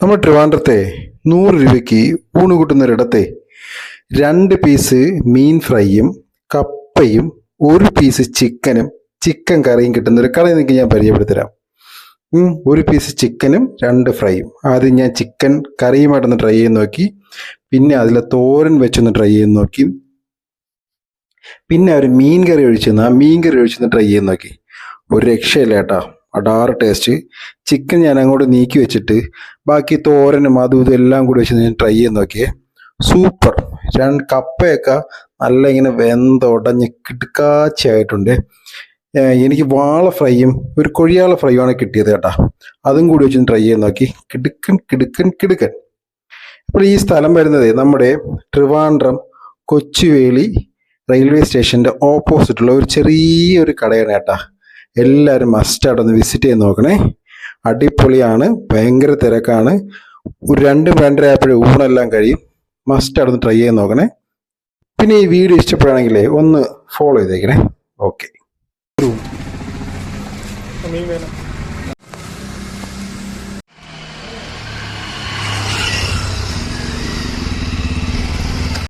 നമ്മൾ ട്രിവാൻഡ്രത്തെ നൂറ് രൂപയ്ക്ക് ഊണ് കൂട്ടുന്നൊരിടത്തെ രണ്ട് പീസ് മീൻ ഫ്രൈയും കപ്പയും ഒരു പീസ് ചിക്കനും ചിക്കൻ കറിയും കിട്ടുന്ന ഒരു കട നിങ്ങൾക്ക് ഞാൻ പരിചയപ്പെടുത്തരാം. ഒരു പീസ് ചിക്കനും രണ്ട് ഫ്രൈയും. ആദ്യം ഞാൻ ചിക്കൻ കറിയുമായിട്ടൊന്ന് ട്രൈ ചെയ്ത് നോക്കി. പിന്നെ അതിലെ തോരൻ വെച്ചൊന്ന് ട്രൈ ചെയ്ത് നോക്കി. പിന്നെ ഒരു മീൻ കറി ഒഴിച്ചെന്ന് ആ മീൻ കറി ഒഴിച്ചൊന്ന് ട്രൈ ചെയ്ത് നോക്കി. ഒരു രക്ഷയില്ല കേട്ടോ. അടാറ് ടേസ്റ്റ് ചിക്കൻ ഞാൻ അങ്ങോട്ട് നീക്കി വെച്ചിട്ട് ബാക്കി തോരനും അതും ഇതും എല്ലാം കൂടി വെച്ച് ഞാൻ ട്രൈ ചെയ്ത് നോക്കിയേ. സൂപ്പർ രണ്ട് കപ്പയൊക്കെ നല്ല ഇങ്ങനെ വെന്തുടഞ്ഞ് കിടുക്കാച്ചയായിട്ടുണ്ട്. എനിക്ക് വാള ഫ്രൈയും ഒരു കൊഴിയാള ഫ്രൈയും ആണ് കിട്ടിയത് കേട്ടാ. അതും കൂടി വെച്ച് ട്രൈ ചെയ്ത് നോക്കി. കിടുക്കൻ കിടുക്കൻ കിടുക്കൻ. അപ്പോൾ ഈ സ്ഥലം വരുന്നത് നമ്മുടെ ട്രിവാൻഡ്രം കൊച്ചുവേളി റെയിൽവേ സ്റ്റേഷന്റെ ഓപ്പോസിറ്റുള്ള ഒരു ചെറിയൊരു കടയാണ് കേട്ടാ. എല്ലാവരും മസ്റ്റായിട്ട് ഒന്ന് വിസിറ്റ് ചെയ്ത് നോക്കണേ. അടിപൊളിയാണ് ഭയങ്കര തിരക്കാണ്. ഒരു രണ്ടും രണ്ടര ആയപ്പോഴേ ഊണെല്ലാം കഴിയും. മസ്റ്റായിട്ട് ഒന്ന് ട്രൈ ചെയ്ത് നോക്കണേ. പിന്നെ ഈ വീഡിയോ ഇഷ്ടപ്പെടുകയാണെങ്കിൽ ഒന്ന് ഫോളോ ചെയ്തേക്കണേ. ഓക്കെ മീൻ വേണം.